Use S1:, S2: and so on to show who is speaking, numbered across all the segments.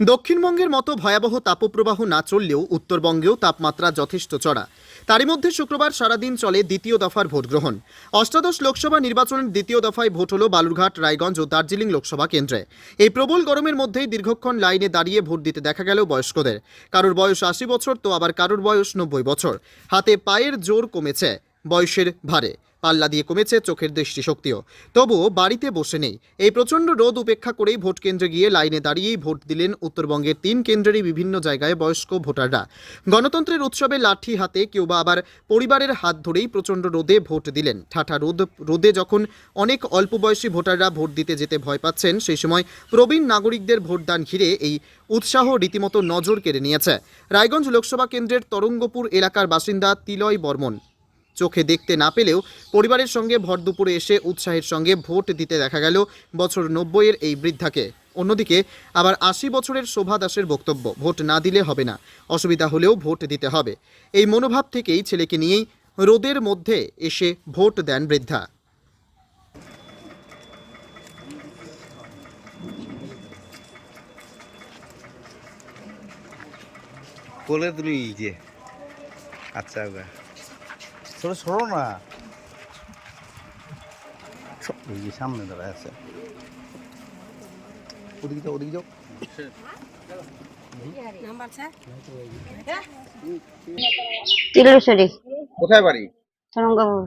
S1: দক্ষিণবঙ্গের মতো ভয়াবহ তাপপ্রবাহ না চললেও উত্তরবঙ্গেও তাপমাত্রা যথেষ্ট চড়া। তারই মধ্যে শুক্রবার সারাদিন চলে দ্বিতীয় দফার ভোট গ্রহণ। অষ্টাদশ লোকসভা নির্বাচনের দ্বিতীয় দফায় ভোট হল বালুরঘাট, রায়গঞ্জ ও দার্জিলিং লোকসভা কেন্দ্রে। এই প্রবল গরমের মধ্যেই দীর্ঘক্ষণ লাইনে দাঁড়িয়ে ভোট দিতে দেখা গেল বয়স্কদের। কারোর বয়স আশি বছর তো আবার কারোর বয়স নব্বই বছর। হাতে পায়ের জোর কমেছে বয়সের ভারে। পাল্লা দিয়ে কমেছে চোখের দৃষ্টিশক্তিও। তবুও বাড়িতে বসে নেই। এই প্রচণ্ড রোদ উপেক্ষা করেই ভোট কেন্দ্রে গিয়ে লাইনে দাঁড়িয়েই ভোট দিলেন উত্তরবঙ্গের তিন কেন্দ্রেরই বিভিন্ন জায়গায় বয়স্ক ভোটাররা। গণতন্ত্রের উৎসবে লাঠি হাতে কেউ বা আবার পরিবারের হাত ধরেই প্রচণ্ড রোদে ভোট দিলেন। ঠাঠা রোদ, রোদে যখন অনেক অল্প বয়সী ভোটাররা ভোট দিতে যেতে ভয় পাচ্ছেন, সেই সময় প্রবীণ নাগরিকদের ভোটদান ঘিরে এই উৎসাহ রীতিমতো নজর কেড়ে নিয়েছে। রায়গঞ্জ লোকসভা কেন্দ্রের তরঙ্গপুর এলাকার বাসিন্দা তিলয় বর্মন। চোখে দেখতে না পেলেও পরিবারের সঙ্গে ভর দুপুরে এসে উৎসাহের সঙ্গে ভোট দিতে দেখা গেল বছর নব্বইয়ের এই বৃদ্ধাকে। অন্যদিকে আবার আশি বছরের শোভা দাসের বক্তব্য, ভোট না দিলে হবে না, অসুবিধা হলেও ভোট দিতে হবে। এই মনোভাব থেকেই ছেলেকে নিয়েই রোদের মধ্যে এসে ভোট দেন বৃদ্ধা।
S2: বলে তুমি যে আচ্ছা আচ্ছা। সরো সরো না? এই যে সামনে দাঁড়ায় আছে। ওদিকে যাও ওদিকে যাও। কোথায় বাড়ি?
S3: তরঙ্গপুর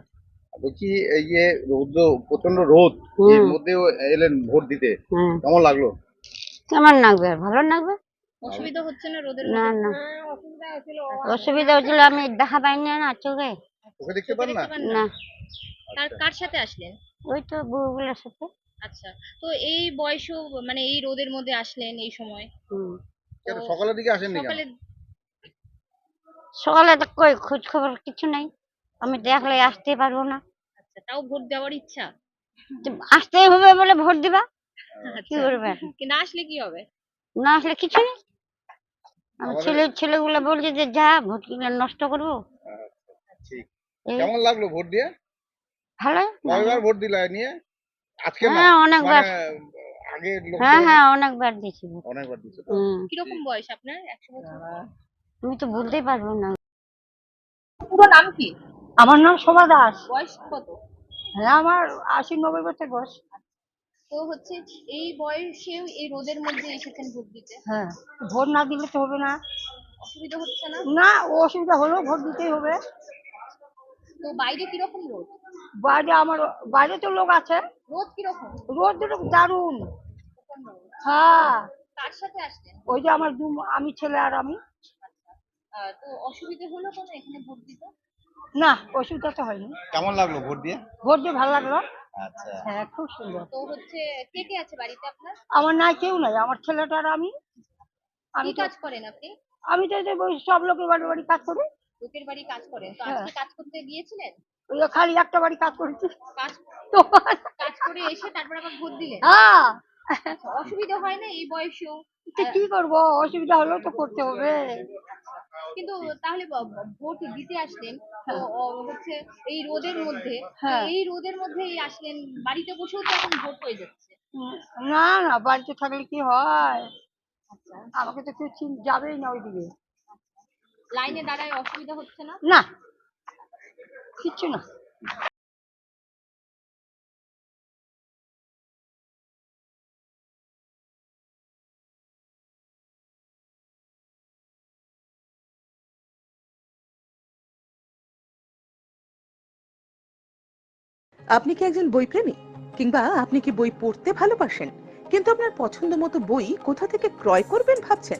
S2: বলছি এই যে রোদ প্রচণ্ড রোদ। এর মধ্যেও এলেন ভোট দিতে।
S3: হ্যাঁ
S2: কেমন লাগল?
S3: কেমন লাগবে? ভালো লাগবে?
S4: অসুবিধা হচ্ছে না রোদের
S3: না না। অসুবিধা হচ্ছিল আমি দেখা পাইনি না চোখে।
S2: ওকে দেখতে পান না?
S3: না।
S4: তার কার সাথে আসলেন?
S3: ওই তো বউগুলোর সাথে।
S4: আচ্ছা তো এই বয়সেও মানে এই রোদের মধ্যে আসলেন এই সময়?
S3: হুম।
S2: কেন সকালের দিকে আসেননি
S4: সকালে
S3: সকালে তো কই খোঁজ খবর কিছু নাই। আমি দেখলে আসতে পারব না।
S4: আচ্ছা তাও ভোট দেওয়ার ইচ্ছা?
S3: আসতে হবে বলে ভোট দিবা? কি
S4: আচ্ছা।
S3: করবে
S4: না আসলে কি হবে?
S3: না আসলে কিছু নেই। আমি ছেলে ছেলেগুলো বলছে যে যা ভোট কিনে নষ্ট করব।
S2: কেমন লাগল ভোট দিয়ে?
S3: ভালো
S2: কয়বার ভোট দিলা নিয়ে? আজকে না?
S3: হ্যাঁ অনেকবার।
S2: মানে আগে
S3: হ্যাঁ হ্যাঁ অনেকবার দিয়েছি ভোট।
S2: অনেকবার দিছো তো?
S4: কীরকম বয়স আপনার? একশো বছর
S3: আমি তো বলতেই পারব না।
S4: পুরো নাম কি?
S3: আমার নাম শোভা দাস।
S4: বয়স কত?
S3: হ্যাঁ আমার আশি নব্বই বছর বয়স।
S4: তো হচ্ছে এই বয়সেও এই রোদের মধ্যে এসেছেন ভোট দিতে?
S3: হ্যাঁ ভোট না দিলে তো হবে না।
S4: অসুবিধা হচ্ছে না?
S3: না অসুবিধা হলেও ভোট দিতেই হবে।
S4: তো বাইরে কীরকম রোদ?
S3: বাইরে আমার বাইরে তো লোক আছে।
S4: রোদ কীরকম?
S3: রোদ দুটো দারুণ। হ্যাঁ।
S4: কার সাথে আসলেন?
S3: ওই যে আমার দু আমি ছেলে আর আমি।
S4: তো অসুবিধা হলো কোনো এখানে ভোট দিতে?
S3: না অসুবিধা তো হয়নি।
S2: কেমন লাগল ভোট দিয়ে?
S3: ভোট দিয়ে ভালো লাগল।
S2: আচ্ছা।
S3: হ্যাঁ খুব সুন্দর।
S4: তো হচ্ছে কে কে আছে বাড়িতে আপনার?
S3: আমার নাই কেউ নাই। আমার ছেলেটা আর আমি। আমি
S4: কাজ করেন আপনি?
S3: আমি তো যে ওই সব লোকের বাড়ি বাড়ি কাজ করি।
S4: লোকের বাড়ি কাজ করেন। তো
S3: হ্যাঁ।
S4: আজকে কাজ করতে গিয়েছিলেন?
S3: ওই খালি একটা বাড়ি কাজ করেছি।
S4: কাজ
S3: তো
S4: কাজ করে এসে তারপর আবার ভোট দিলেন।
S3: হ্যাঁ।
S4: আচ্ছা, অসুবিধা হয় না এই বয়সেও?
S3: কি করব? অসুবিধা হলেও তো করতে হবে।
S4: কিন্তু তাহলে ভোট দিতে আসলেন। হচ্ছে এই রোদের মধ্যে
S3: হ্যাঁ।
S4: এই রোদের মধ্যেই আসলেন। বাড়িতে বসেও তো এখন ভোট হয়ে যাচ্ছে।
S3: না না বাড়িতে থাকলে কি হয়? আমাকে তো কেউ চিন যাবেই না ওইদিকে।
S4: লাইনে দাঁড়ায় অসুবিধা হচ্ছে না?
S3: না। কিচ্ছু না।
S5: আপনি কি একজন বইপ্রেমী? কিংবা আপনি কি বই পড়তে ভালোবাসেন? কিন্তু আপনার পছন্দ মতো বই কোথা থেকে ক্রয় করবেন ভাবছেন?